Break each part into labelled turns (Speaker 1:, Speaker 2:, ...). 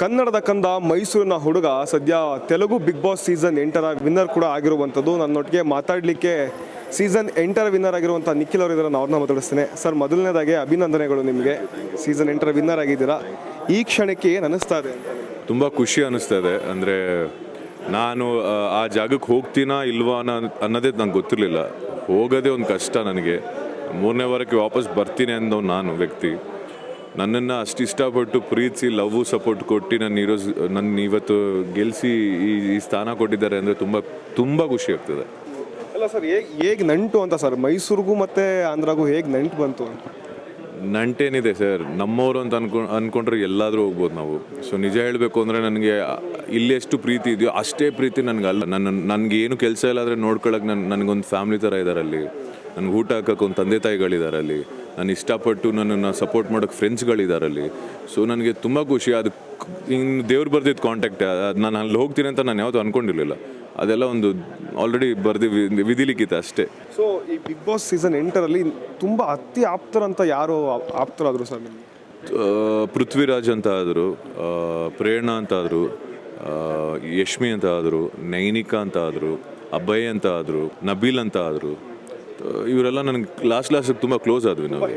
Speaker 1: ಕನ್ನಡದ ಕಂದ ಮೈಸೂರಿನ ಹುಡುಗ ಸದ್ಯ ತೆಲುಗು ಬಿಗ್ ಬಾಸ್ ಸೀಸನ್ ಎಂಟರ ವಿನ್ನರ್ ಕೂಡ ಆಗಿರುವಂಥದ್ದು. ನನ್ನೊಟ್ಟಿಗೆ ಮಾತಾಡಲಿಕ್ಕೆ ಸೀಸನ್ ಎಂಟರ ವಿನ್ನರ್ ಆಗಿರುವಂಥ ನಿಖಿಲ್ ಅವರು ನಾನು ಅವ್ರನ್ನ ಮಾತಾಡಿಸ್ತೇನೆ. ಸರ್ ಮೊದಲನೇದಾಗಿ ಅಭಿನಂದನೆಗಳು ನಿಮಗೆ. ಸೀಸನ್ ಎಂಟರ ವಿನ್ನರ್ ಆಗಿದ್ದೀರಾ? ಈ ಕ್ಷಣಕ್ಕೆ ಏನು ಅನ್ನಿಸ್ತಾ ಇದೆ?
Speaker 2: ತುಂಬ ಖುಷಿ ಅನ್ನಿಸ್ತಾ ಇದೆ. ಅಂದರೆ ನಾನು ಆ, ಜಾಗಕ್ಕೆ ಹೋಗ್ತೀನಾ ಇಲ್ವಾ ಅನ್ನೋ ಅನ್ನೋದೇ ನಂಗೆ ಗೊತ್ತಿರಲಿಲ್ಲ. ಹೋಗೋದೇ ಒಂದು ಕಷ್ಟ ನನಗೆ. ಮೂರನೇ ವಾರಕ್ಕೆ ವಾಪಸ್ ಬರ್ತೀನಿ ಅನ್ನೋ ನಾನು ವ್ಯಕ್ತಿ. ನನ್ನನ್ನು ಅಷ್ಟು ಇಷ್ಟಪಟ್ಟು ಪ್ರೀತಿಸಿ ಲವ್ ಸಪೋರ್ಟ್ ಕೊಟ್ಟು ನನ್ನ ಇರೋ ನನ್ನ ಇವತ್ತು ಗೆಲ್ಲಿಸಿ ಈ ಈ ಸ್ಥಾನ ಕೊಟ್ಟಿದ್ದಾರೆ ಅಂದರೆ ತುಂಬ ತುಂಬ ಖುಷಿ ಆಗ್ತದೆ.
Speaker 1: ಅಲ್ಲ ಸರ್ ಹೇಗೆ ಹೇಗೆ ನಂಟು ಅಂತ ಸರ್? ಮೈಸೂರಿಗೂ ಮತ್ತು ಆಂಧ್ರಗೂ ಹೇಗೆ ನಂಟು ಬಂತು ಅಂತ?
Speaker 2: ನಂಟೇನಿದೆ ಸರ್. ನಮ್ಮವರು ಅಂತ ಅನ್ಕೊ ಅಂದ್ಕೊಂಡ್ರೆ ಎಲ್ಲಾದರೂ ಹೋಗ್ಬೋದು ನಾವು. ಸೊ ನಿಜ ಹೇಳಬೇಕು ಅಂದರೆ ನನಗೆ ಇಲ್ಲಿ ಎಷ್ಟು ಪ್ರೀತಿ ಇದೆಯೋ ಅಷ್ಟೇ ಪ್ರೀತಿ ನನಗೆ ಅಲ್ಲ. ನನ್ನ ನನಗೆ ಏನು ಕೆಲಸ ಇಲ್ಲ ಆದರೆ ನೋಡ್ಕೊಳ್ಳೋಕೆ ನನ್ನ ನನಗೊಂದು ಫ್ಯಾಮ್ಲಿ ಥರ ಇದ್ದಾರೆ ಅಲ್ಲಿ. ನನಗೆ ಊಟ ಹಾಕೋಕೆ ಒಂದು ತಂದೆ ತಾಯಿಗಳಿದ್ದಾರೆ ಅಲ್ಲಿ. ನಾನು ಇಷ್ಟಪಟ್ಟು ನನ್ನನ್ನು ಸಪೋರ್ಟ್ ಮಾಡೋಕ್ಕೆ ಫ್ರೆಂಡ್ಸ್ಗಳಿದ್ದಾರೆ ಅಲ್ಲಿ ಸೊ ನನಗೆ ತುಂಬ ಖುಷಿ. ಅದು ಇನ್ನು ದೇವ್ರು ಬರ್ದಿದ್ದು ಕಾಂಟ್ಯಾಕ್ಟ್ ನಾನು ಅಲ್ಲಿ ಹೋಗ್ತೀನಿ ಅಂತ ನಾನು ಯಾವತ್ತೂ ಅಂದ್ಕೊಂಡಿರಲಿಲ್ಲ ಅದೆಲ್ಲ ಒಂದು ಆಲ್ರೆಡಿ ಬರ್ದು ವಿಧಿಲಿಕ್ಕಿತ್ತು ಅಷ್ಟೇ.
Speaker 1: ಸೊ ಈ ಬಿಗ್ ಬಾಸ್ ಸೀಸನ್ ಎಂಟರಲ್ಲಿ ತುಂಬ ಅತಿ ಆಪ್ತರಂತ ಯಾರು ಆಪ್ತರಾದರು ಆಪ್ತರಾದ್ರು ಸರ್ ನಿಮಗೆ?
Speaker 2: ಪೃಥ್ವಿರಾಜ್ ಅಂತ ಆದರು ಪ್ರೇರಣಾ ಅಂತ ಆದರು ಯಶ್ಮಿ ಅಂತ ಆದರು ನೈನಿಕಾ ಅಂತ ಆದರು ಅಭಯ್ ಅಂತ ಆದರು ನಬೀಲ್ ಅಂತ ಆದರು ಇವರೆಲ್ಲ ನನಗೆ ಲಾಸ್ಟ್ ಲಾಸ್ಟಿಗೆ ತುಂಬ ಕ್ಲೋಸ್ ಆದ್ವಿ ನಾವು.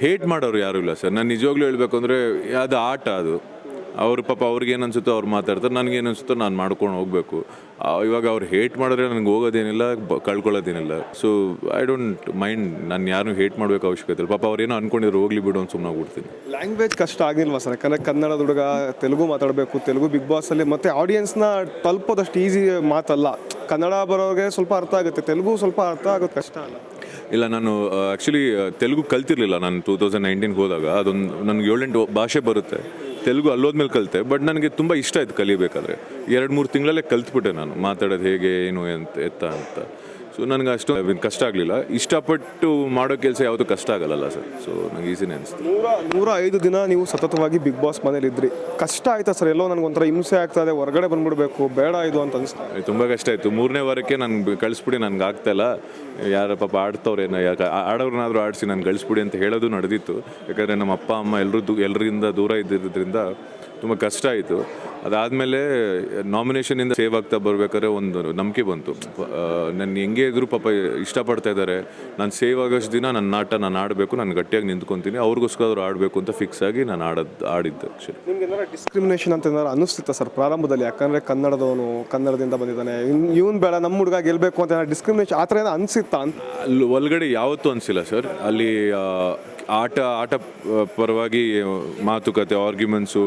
Speaker 2: ಹೇಟ್ ಮಾಡೋರು ಯಾರು ಇಲ್ಲ ಸರ್ ನಾನು ನಿಜವಾಗ್ಲೂ ಹೇಳಬೇಕು ಅಂದರೆ ಅದು ಆಟ ಅದು. ಅವ್ರ ಪಾಪ ಅವ್ರಿಗೆ ಏನು ಅನ್ಸುತ್ತೋ ಅವ್ರು ಮಾತಾಡ್ತಾರೆ ನನಗೇನು ಅನಿಸುತ್ತೋ ನಾನು ಮಾಡ್ಕೊಂಡು ಹೋಗಬೇಕು. ಇವಾಗ ಅವ್ರು ಹೇಟ್ ಮಾಡಿದ್ರೆ ನನಗೆ ಹೋಗೋದೇನಿಲ್ಲ ಬ- ಕಳ್ಕೊಳ್ಳೋದೇನಿಲ್ಲ. ಸೊ ಐ ಡೋಂಟ್ ಮೈಂಡ್ ನಾನು ಯಾರನ್ನೂ ಹೇಟ್ ಮಾಡಬೇಕು ಅವಶ್ಯಕತೆ ಇಲ್ಲ. ಪಾಪ ಅವ್ರೇನೋ ಅನ್ಕೊಂಡಿದ್ರು ಹೋಗ್ಲಿ ಬಿಡು ಅಂತ ಸುಮ್ಮನೆ ಬಿಡ್ತೀನಿ
Speaker 1: ಲ್ಯಾಂಗ್ವೇಜ್ ಕಷ್ಟ ಆಗಿಲ್ವಾ ಸರ್? ಯಾಕಂದರೆ ಕನ್ನಡದ ಹುಡುಗ ತೆಲುಗು ಮಾತಾಡಬೇಕು ತೆಲುಗು ಬಿಗ್ ಬಾಸಲ್ಲಿ ಮತ್ತು ಆಡಿಯನ್ಸ್ನ ತಲುಪೋದಷ್ಟು ಈಸಿ ಮಾತಲ್ಲ. ಕನ್ನಡ ಬರೋರಿಗೆ ಸ್ವಲ್ಪ ಅರ್ಥ ಆಗುತ್ತೆ ತೆಲುಗು ಸ್ವಲ್ಪ ಅರ್ಥ ಆಗೋದು ಕಷ್ಟ ಅಲ್ಲ?
Speaker 2: ಇಲ್ಲ ನಾನು ಆ್ಯಕ್ಚುಲಿ ತೆಲುಗು ಕಲ್ತಿರಲಿಲ್ಲ. ನಾನು ಟೂ ತೌಸಂಡ್ ನೈನ್ಟೀನ್ಗೆ ಹೋದಾಗ ಅದೊಂದು ನನಗೆ ಏಳೆಂಟು ಭಾಷೆ ಬರುತ್ತೆ. ತೆಲುಗು ಅಲ್ಲೋದ್ಮೇಲೆ ಕಲಿತೆ, ಬಟ್ ನನಗೆ ತುಂಬ ಇಷ್ಟ ಆಯ್ತು ಕಲಿಬೇಕಾದ್ರೆ. ಎರಡು ಮೂರು ತಿಂಗಳಲ್ಲೇ ಕಲ್ತ್ಬಿಟ್ಟೆ ನಾನು, ಮಾತಾಡೋದು ಹೇಗೆ, ಏನು ಅಂತ ಎತ್ತ ಅಂತ. ಸೊ ನನಗೆ ಅಷ್ಟು ಕಷ್ಟ ಆಗಲಿಲ್ಲ. ಇಷ್ಟಪಟ್ಟು ಮಾಡೋ ಕೆಲಸ ಯಾವುದು ಕಷ್ಟ ಆಗಲ್ಲ ಸರ್. ಸೊ ನನಗೆ ಈಸಿನೇ ಅನಿಸ್ತು.
Speaker 1: ನೂರ ನೂರ ಐದು ದಿನ ನೀವು ಸತತವಾಗಿ ಬಿಗ್ ಬಾಸ್ ಮನೇಲಿ ಇದ್ರಿ. ಕಷ್ಟ ಆಯ್ತಾ ಸರ್? ಎಲ್ಲೋ ನನಗೊಂಥರ ಹಿಂಸೆ ಆಗ್ತಾ ಇದೆ ಹೊರಗಡೆ ಬಂದ್ಬಿಡ್ಬೇಕು ಬೇಡ ಇದು ಅಂತ ಅನಿಸ್ತು
Speaker 2: ತುಂಬ ಕಷ್ಟ ಆಯಿತು. ಮೂರನೇ ವಾರಕ್ಕೆ ನಾನು ಕಳಿಸ್ಬಿಡಿ ನನಗೆ ಇಲ್ಲ. ಯಾರ ಪಾಪ ಆಡ್ತವ್ರೇನೋ ಯಾಕೆ ಆಡೋರ್ನಾದ್ರೂ ಆಡಿಸಿ ನಾನು ಕಳಿಸ್ಬಿಡಿ ಅಂತ ಹೇಳೋದು ನಡೆದಿತ್ತು. ಯಾಕಂದರೆ ನಮ್ಮ ಅಪ್ಪ ಅಮ್ಮ ಎಲ್ಲರೂ ಎಲ್ಲರಿಂದ ದೂರ ಇದ್ದಿದ್ದರಿಂದ ತುಂಬ ಕಷ್ಟ ಆಯಿತು. ಅದಾದಮೇಲೆ ನಾಮಿನೇಷನಿಂದ ಸೇವ್ ಆಗ್ತಾ ಬರಬೇಕಾದ್ರೆ ಒಂದು ನಂಬಿಕೆ ಬಂತು. ನನ್ನ ಹೆಂಗೆ ಇದ್ರು ಪಾಪ ಇಷ್ಟಪಡ್ತಾ ಇದ್ದಾರೆ. ನಾನು ಸೇವ್ ಆಗೋಷ್ಟು ದಿನ ನನ್ನ ನಾಟ ನಾನು ಆಡಬೇಕು ನಾನು ಗಟ್ಟಿಯಾಗಿ ನಿಂತ್ಕೊತೀನಿ ಅವ್ರಿಗೋಸ್ಕರ ಆಡಬೇಕು ಅಂತ ಫಿಕ್ಸ್ ಆಗಿ ನಾನು ಆಡೋದು ಆಡಿದ್ದು
Speaker 1: ನಿಮ್ಗೆ ಏನಾರ ಡಿಸ್ಕ್ರಿಮಿನೇಷನ್ ಅಂತ ಏನಾರು ಅನಿಸ್ತಿತ್ತ ಸರ್ ಪ್ರಾರಂಭದಲ್ಲಿ? ಯಾಕಂದರೆ ಕನ್ನಡದವನು ಕನ್ನಡದಿಂದ ಬಂದಿದ್ದಾನೆ. ಇವನು ಬೇಡ ನಮ್ಮ ಹುಡುಗ ಗೆಲ್ಲಬೇಕು ಅಂತ ಡಿಸ್ಕ್ರಿಮಿನೇಷನ್ ಆ ಥರ ಏನೋ ಅನಿಸಿತ್ತಾ? ಅಂತ
Speaker 2: ಅಲ್ಲಿ ಒಳಗಡೆ ಯಾವತ್ತೂ ಅನಿಸಿಲ್ಲ ಸರ್. ಅಲ್ಲಿ ಆಟ ಆಟ ಪರವಾಗಿ ಮಾತುಕತೆ ಆರ್ಗ್ಯುಮೆಂಟ್ಸು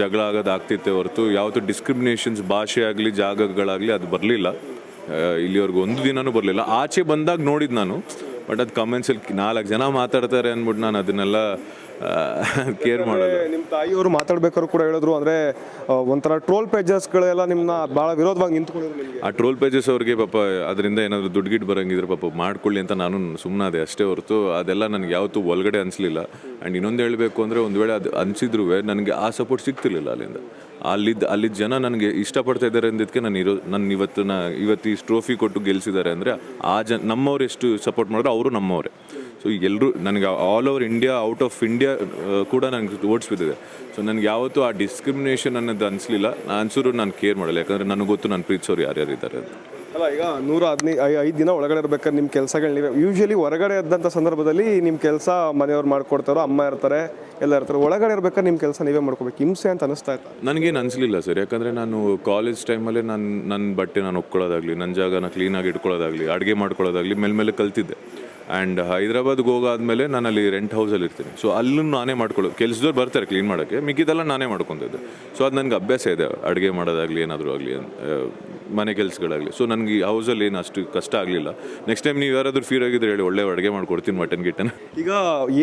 Speaker 2: ಜಗಳ ಆಗೋದು ಆಗ್ತಿತ್ತೆ ಹೊರತು ಯಾವತ್ತೂ ಡಿಸ್ಕ್ರಿಮಿನೇಷನ್ಸ್ ಭಾಷೆ ಆಗಲಿ ಜಾಗಗಳಾಗಲಿ ಅದು ಬರಲಿಲ್ಲ. ಇಲ್ಲಿವರೆಗೂ ಒಂದು ದಿನವೂ ಬರಲಿಲ್ಲ. ಆಚೆ ಬಂದಾಗ ನೋಡಿದ್ದು ನಾನು ಬಟ್ ಅದು ಕಮೆಂಟ್ಸಲ್ಲಿ ನಾಲ್ಕು ಜನ ಮಾತಾಡ್ತಾರೆ ಅಂದ್ಬಿಟ್ಟು ನಾನು ಅದನ್ನೆಲ್ಲ ಕೇರ್ ಮಾಡೋದು
Speaker 1: ನಿಮ್ಮ ತಾಯಿಯವರು ಮಾತಾಡ್ಬೇಕಾದ್ರು ಕೂಡ ಹೇಳಿದ್ರು ಅಂದರೆ ಒಂಥರ ಟ್ರೋಲ್ ಪೇಜಸ್ಗಳೆಲ್ಲ ನಿಮ್ಮನ್ನ ಭಾಳ ವಿರೋಧವಾಗಿ ನಿಂತ್ಕೊಂಡಿದ್ರು ನಿಮಗೆ.
Speaker 2: ಆ ಟ್ರೋಲ್ ಪೇಜಸ್ ಅವ್ರಿಗೆ ಪಾಪ ಅದರಿಂದ ಏನಾದರೂ ದುಡ್ಡು ಗಿಡ್ ಬರಂಗಿದ್ರೆ ಪಾಪ ಮಾಡ್ಕೊಳ್ಳಿ ಅಂತ ನಾನು ಸುಮ್ಮನೆ ಅದೇ ಅಷ್ಟೇ ಹೊರತು ಅದೆಲ್ಲ ನನಗೆ ಯಾವತ್ತೂ ಒಳಗಡೆ ಅನಿಸ್ಲಿಲ್ಲ. ಆ್ಯಂಡ್ ಇನ್ನೊಂದು ಹೇಳಬೇಕು ಅಂದರೆ ಒಂದು ವೇಳೆ ಅದು ಅನಿಸಿದ್ರು ನನಗೆ ಆ ಸಪೋರ್ಟ್ ಸಿಗ್ತಿರ್ಲಿಲ್ಲ ಅಲ್ಲಿಂದ. ಅಲ್ಲಿದ್ದ ಅಲ್ಲಿದ್ದ ಜನ ನನಗೆ ಇಷ್ಟಪಡ್ತಾ ಇದ್ದಾರೆ ಅಂದಿದ್ದಕ್ಕೆ ನಾನು ಇರೋ ನನ್ನ ಇವತ್ತು ನಾ ಇವತ್ತು ಈ ಟ್ರೋಫಿ ಕೊಟ್ಟು ಗೆಲ್ಸಿದ್ದಾರೆ ಅಂದರೆ ಆ ಜನ ನಮ್ಮವ್ರು ಎಷ್ಟು ಸಪೋರ್ಟ್ ಮಾಡಿದ್ರು ಅವರು ನಮ್ಮವರೇ. ಸೊ ಎಲ್ಲರೂ ನನಗೆ all over India out of India ಕೂಡ ನನಗೆ ಓಟ್ಸ್ ಬಿದ್ದಿದೆ. ಸೊ ನನಗೆ ಯಾವತ್ತೂ ಆ ಡಿಸ್ಕ್ರಿಮಿನೇಷನ್ ಅನ್ನೋದು ಅನಿಸ್ಲಿಲ್ಲ. ನಾನು ಅನ್ಸಿದ್ರು ನಾನು ಕೇರ್ ಮಾಡಲ್ಲ. ಯಾಕಂದರೆ ನನಗೆ ಗೊತ್ತು ನನ್ನ ಪ್ರೀತಿಸೋರು ಯಾರ್ಯಾರು ಇದ್ದಾರೆ ಅಂತ.
Speaker 1: ಅಲ್ಲ, ಈಗ ನೂರ ಹದಿನೈದು ಐದು ದಿನ ಒಳಗಡೆ ಇರ್ಬೇಕಾದ್ರೆ ನಿಮ್ಮ ಕೆಲಸಗಳು ನೀವೇ. ಯೂಶಲಿ ಹೊರಗಡೆ ಇದ್ದಂಥ ಸಂದರ್ಭದಲ್ಲಿ ನಿಮ್ಮ ಕೆಲಸ ಮನೆಯವ್ರು ಮಾಡ್ಕೊಡ್ತಾರೋ, ಅಮ್ಮ ಇರ್ತಾರೆ, ಎಲ್ಲ ಇರ್ತಾರೆ. ಒಳಗಡೆ ಇರ್ಬೇಕಾದ್ರೆ ನಿಮ್ಮ ಕೆಲಸ ನೀವೇ ಮಾಡ್ಕೋಬೇಕು. ಹಿಂಸೆ ಅಂತ ಅನಿಸ್ತಾ ಇತ್ತು?
Speaker 2: ನನಗೇನು ಅನಿಸ್ಲಿಲ್ಲ ಸರ್. ಯಾಕಂದರೆ ನಾನು ಕಾಲೇಜ್ ಟೈಮಲ್ಲೇ ನಾನು ನನ್ನ ಬಟ್ಟೆ ನಾನು ಒಪ್ಕೊಳ್ಳೋದಾಗಲಿ ನನ್ನ ಜಾಗನ ಕ್ಲೀನಾಗಿ ಇಟ್ಕೊಳ್ಳೋದಾಗಲಿ, ಅಡುಗೆ ಮಾಡ್ಕೊಳ್ಳೋದಾಗಲಿ, ಮೇಲೆ ಕಲ್ತಿದ್ದೆ. ಆ್ಯಂಡ್ ಹೈದ್ರಾಬಾದ್ಗೆ ಹೋಗಾದ್ಮೇಲೆ ನಾನು ಅಲ್ಲಿ ರೆಂಟ್ ಹೌಸಲ್ಲಿ ಇರ್ತೀನಿ. ಸೊ ಅಲ್ಲೂ ನಾನೇ ಮಾಡ್ಕೊಳ್ಳೋದು ಕೆಲಸದವ್ರು ಬರ್ತಾರೆ ಕ್ಲೀನ್ ಮಾಡೋಕ್ಕೆ. ಮಿಕ್ಕಿದೆಲ್ಲ ನಾನೇ ಮಾಡ್ಕೊತಿದ್ದೆ. ಸೊ ಅದು ನನಗೆ ಅಭ್ಯಾಸ ಇದೆ. ಅಡುಗೆ ಮಾಡೋದಾಗಲಿ ಏನಾದರೂ ಆಗಲಿ ಮನೆ ಕೆಲಸಗಳಾಗಲಿ. ಸೊ ನನಗೆ ಈ ಹೌಸಲ್ಲಿ ಏನು ಅಷ್ಟು ಕಷ್ಟ ಆಗಲಿಲ್ಲ. ನೆಕ್ಸ್ಟ್ ಟೈಮ್ ನೀವು ಯಾರಾದರೂ ಫೀರ್ ಆಗಿದ್ರೆ ಹೇಳಿ ಒಳ್ಳೆ ಅಡುಗೆ ಮಾಡ್ಕೊಡ್ತೀನಿ ಮಟನ್ ಗಿಟನ್
Speaker 1: ಈಗ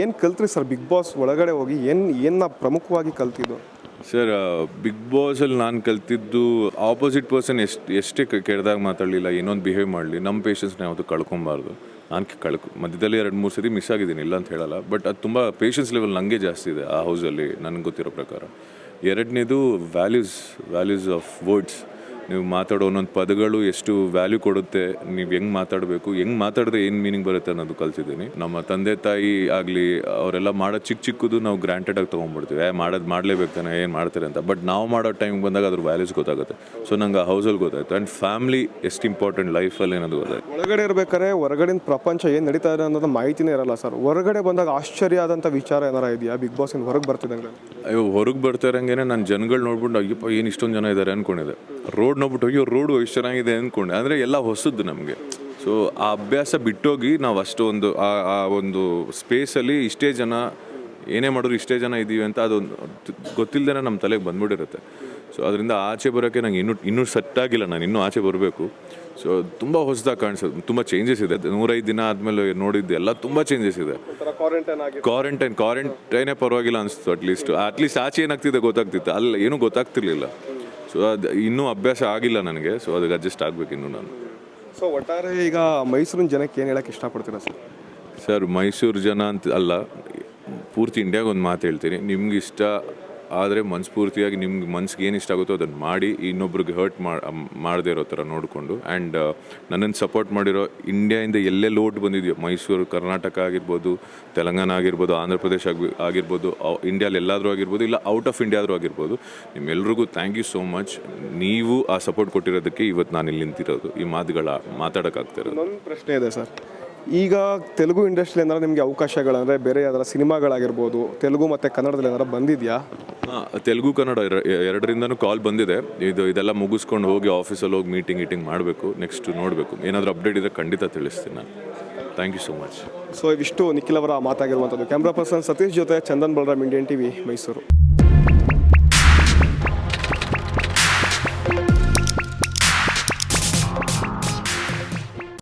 Speaker 1: ಏನು ಕಲ್ತ್ರಿ ಸರ್ ಬಿಗ್ ಬಾಸ್ ಒಳಗಡೆ ಹೋಗಿ ಏನು ಏನು ಪ್ರಮುಖವಾಗಿ ಕಲ್ತಿದ್ದು?
Speaker 2: ಸರ್ ಬಿಗ್ ಬಾಸಲ್ಲಿ ನಾನು ಕಲ್ತಿದ್ದು ಆಪೋಸಿಟ್ ಪರ್ಸನ್ ಎಷ್ಟು ಎಷ್ಟೇ ಕೆಡ್ದಾಗ ಮಾತಾಡಲಿಲ್ಲ ಏನೊಂದು ಬಿಹೇವ್ ಮಾಡಲಿ. ನಮ್ಮ ಪೇಷನ್ಸ್ನ ಯಾವುದು ಕಳ್ಕೊಬಾರ್ದು. ನಾನು ಕಳ್ಕೊ ಮಧ್ಯದಲ್ಲಿ ಎರಡು ಮೂರು ಸರಿ ಮಿಸ್ ಆಗಿದ್ದೀನಿ ಇಲ್ಲ ಅಂತ ಹೇಳಲ್ಲ. ಬಟ್ ಅದು ತುಂಬ ಪೇಷನ್ಸ್ ಲೆವೆಲ್ ನನಗೆ ಜಾಸ್ತಿ ಇದೆ ಆ ಹೌಸಲ್ಲಿ ನನಗೆ ಗೊತ್ತಿರೋ ಪ್ರಕಾರ. ಎರಡನೇದು ವ್ಯಾಲ್ಯೂಸ್ ವ್ಯಾಲ್ಯೂಸ್ ಆಫ್ ವರ್ಡ್ಸ್ ನೀವು ಮಾತಾಡೋ ಒಂದೊಂದು ಪದಗಳು ಎಷ್ಟು ವ್ಯಾಲ್ಯೂ ಕೊಡುತ್ತೆ ನೀವು ಹೆಂಗೆ ಮಾತಾಡಬೇಕು ಹೆಂಗೆ ಮಾತಾಡಿದ್ರೆ ಏನು ಮೀನಿಂಗ್ ಬರುತ್ತೆ ಅನ್ನೋದು ಕಲ್ತಿದ್ದೀನಿ ನಮ್ಮ ತಂದೆ ತಾಯಿ ಆಗಲಿ ಅವರೆಲ್ಲ ಮಾಡೋ ಚಿಕ್ಕ ಚಿಕ್ಕದು ನಾವು ಗ್ರಾಂಟೆಡ್ ಆಗಿ ತೊಗೊಂಡ್ಬಿಡ್ತೀವಿ. ಏ ಮಾಡೋದು ಮಾಡಲೇಬೇಕು ತಾನೆ ಏನು ಮಾಡ್ತಾರೆ ಅಂತ. ಬಟ್ ನಾವು ಮಾಡೋ ಟೈಮ್ಗೆ ಬಂದಾಗ ಅದ್ರ ವ್ಯಾಲ್ಯೂಸ್ ಗೊತ್ತಾಗುತ್ತೆ. ಸೊ ನಂಗೆ ಆ ಹೌಸಲ್ಲಿ ಗೊತ್ತಾಯ್ತು. ಆ್ಯಂಡ್ ಫ್ಯಾಮಿಲಿ ಎಷ್ಟು ಇಂಪಾರ್ಟೆಂಟ್ ಲೈಫಲ್ಲಿ ಏನದು ಗೊತ್ತಾಯ್ತು.
Speaker 1: ಒಳಗಡೆ ಇರಬೇಕಾದ್ರೆ ಹೊರಗಡೆನ ಪ್ರಪಂಚ ಏನು ನಡೀತಾ ಇದೆ ಅನ್ನೋದು ಮಾಹಿತಿನೇ ಇರಲ್ಲ ಸರ್. ಹೊರಗಡೆ ಬಂದಾಗ ಆಶ್ಚರ್ಯ ಆದಂಥ ವಿಚಾರ ಏನಾರ ಇದೆಯಾ? ಬಿಗ್ ಬಾಸ್ ಇನ್ ಹೊರಗೆ ಬರ್ತಿದ್ದಂಗೆ.
Speaker 2: ಅಯ್ಯೋ ಹೊರಗೆ ಬರ್ತಾ ನಾನು ಜನಗಳು ನೋಡ್ಬಿಟ್ಟು ಅಯ್ಯಪ್ಪ ಏನು ಇಷ್ಟೊಂದು ಜನ ಇದ್ದಾರೆ ಅಂದ್ಕೊಂಡಿದ್ದೆ ರೋಡ್ ನೋಡ್ಬಿಟ್ಟು ಹೋಗಿ ರೋಡು ಎಷ್ಟು ಚೆನ್ನಾಗಿದೆ ಅಂದ್ಕೊಂಡೆ. ಅಂದರೆ ಎಲ್ಲ ಹೊಸದ್ದು ನಮಗೆ. ಸೊ ಆ ಅಭ್ಯಾಸ ಬಿಟ್ಟೋಗಿ ನಾವು ಅಷ್ಟು ಒಂದು ಆ ಆ ಒಂದು ಸ್ಪೇಸಲ್ಲಿ ಇಷ್ಟೇ ಜನ ಏನೇ ಮಾಡಿದ್ರು ಇಷ್ಟೇ ಜನ ಇದ್ದೀವಿ ಅಂತ ಅದೊಂದು ಗೊತ್ತಿಲ್ಲದೇ ನಮ್ಮ ತಲೆಗೆ ಬಂದ್ಬಿಟ್ಟಿರುತ್ತೆ. ಸೊ ಅದರಿಂದ ಆಚೆ ಬರೋಕ್ಕೆ ನಂಗೆ ಇನ್ನೂ ಇನ್ನೂ ಸೆಟ್ ಆಗಿಲ್ಲ. ನಾನು ಇನ್ನೂ ಆಚೆ ಬರಬೇಕು. ಸೊ ತುಂಬ ಹೊಸದಾಗಿ ಕಾಣಿಸೋದು ತುಂಬ ಚೇಂಜಸ್ ಇದೆ. ನೂರೈದು ದಿನ ಆದಮೇಲೆ ನೋಡಿದ್ದು ಎಲ್ಲ ತುಂಬ ಚೇಂಜಸ್ ಇದೆ.
Speaker 1: ಕ್ವಾರಂಟೈನ್
Speaker 2: ಕ್ವಾರಂಟೈನೇ ಪರವಾಗಿಲ್ಲ ಅನಿಸ್ತು ಅಟ್ಲೀಸ್ಟ್ ಅಟ್ಲೀಸ್ಟ್ ಆಚೆ ಏನಾಗ್ತಿದೆ ಗೊತ್ತಾಗ್ತಿತ್ತು. ಅಲ್ಲಿ ಏನೂ ಗೊತ್ತಾಗ್ತಿರ್ಲಿಲ್ಲ. ಸೊ ಅದು ಇನ್ನೂ ಅಭ್ಯಾಸ ಆಗಿಲ್ಲ ನನಗೆ. ಸೊ ಅದಕ್ಕೆ ಅಡ್ಜಸ್ಟ್ ಆಗಬೇಕು ಇನ್ನು ನಾನು.
Speaker 1: ಸೊ ಒಟ್ಟಾರೆ ಈಗ ಮೈಸೂರಿನ ಜನಕ್ಕೆ ಏನು ಹೇಳಕ್ಕೆ ಇಷ್ಟಪಡ್ತೀರಾ ಸರ್?
Speaker 2: ಸರ್ ಮೈಸೂರು ಜನ ಅಂತ ಅಲ್ಲ ಪೂರ್ತಿ ಇಂಡಿಯಾಗೆ ಒಂದು ಮಾತು ಹೇಳ್ತೀನಿ. ನಿಮ್ಗೆ ಇಷ್ಟ ಆದರೆ ಮನಸ್ಫೂರ್ತಿಯಾಗಿ ನಿಮ್ಗೆ ಮನ್ಸಿಗೆ ಏನು ಇಷ್ಟ ಆಗುತ್ತೋ ಅದನ್ನು ಮಾಡಿ ಇನ್ನೊಬ್ರಿಗೆ ಹರ್ಟ್ ಮಾಡದೇ ಇರೋ ಥರ ನೋಡಿಕೊಂಡು. ಆ್ಯಂಡ್ ನನ್ನನ್ನು ಸಪೋರ್ಟ್ ಮಾಡಿರೋ ಇಂಡಿಯಾಯಿಂದ ಎಲ್ಲೆಲ್ಲಿ ಓಟ್ ಬಂದಿದೆಯೋ, ಮೈಸೂರು, ಕರ್ನಾಟಕ ಆಗಿರ್ಬೋದು, ತೆಲಂಗಾಣ ಆಗಿರ್ಬೋದು, ಆಂಧ್ರ ಪ್ರದೇಶ ಆಗಿ ಆಗಿರ್ಬೋದು ಇಂಡಿಯಾಲಿ ಎಲ್ಲಾದರೂ ಆಗಿರ್ಬೋದು, ಇಲ್ಲ ಔಟ್ ಆಫ್ ಇಂಡಿಯಾದರೂ ಆಗಿರ್ಬೋದು, ನಿಮ್ಮೆಲ್ರಿಗೂ ಥ್ಯಾಂಕ್ ಯು ಸೋ ಮಚ್ ನೀವು ಆ ಸಪೋರ್ಟ್ ಕೊಟ್ಟಿರೋದಕ್ಕೆ ಇವತ್ತು ನಾನು ಇಲ್ಲಿ ನಿಂತಿರೋದು. ಈ ಮಾತುಗಳ ಮಾತಾಡೋಕ್ಕಾಗ್ತಿರೋದು
Speaker 1: ಪ್ರಶ್ನೆ ಇದೆ ಸರ್. ಈಗ ತೆಲುಗು ಇಂಡಸ್ಟ್ರಿ ಏನಾರ ನಿಮಗೆ ಅವಕಾಶಗಳಂದರೆ ಬೇರೆ ಯಾವ್ದಾರ ಸಿನಿಮಾಗಳಾಗಿರ್ಬೋದು ತೆಲುಗು ಮತ್ತು ಕನ್ನಡದಲ್ಲಿ ಏನಾರ ಬಂದಿದೆಯಾ?
Speaker 2: ಹಾಂ ತೆಲುಗು ಕನ್ನಡ ಎರಡರಿಂದನು ಎರಡರಿಂದನೂ ಕಾಲ್ ಬಂದಿದೆ. ಇದು ಇದೆಲ್ಲ ಮುಗಿಸ್ಕೊಂಡು ಹೋಗಿ ಆಫೀಸಲ್ಲಿ ಹೋಗಿ ಮೀಟಿಂಗ್ ಗೀಟಿಂಗ್ ಮಾಡಬೇಕು ನೆಕ್ಸ್ಟ್ ನೋಡಬೇಕು. ಏನಾದರೂ ಅಪ್ಡೇಟ್ ಇದ್ದರೆ ಖಂಡಿತ ತಿಳಿಸ್ತೀನಿ ನಾನು. Thank you so much
Speaker 1: so ಇವಿಷ್ಟು ನಿಖಿಲ್ ಅವರ ಮಾತಾಗಿರುವಂಥದ್ದು ಕ್ಯಾಮ್ರಾ ಪರ್ಸನ್ ಸತೀಶ್ ಜೊತೆ ಚಂದನ್ ಬಲರಾಮ್ ಇಂಡಿಯನ್ ಟಿವಿ ಮೈಸೂರು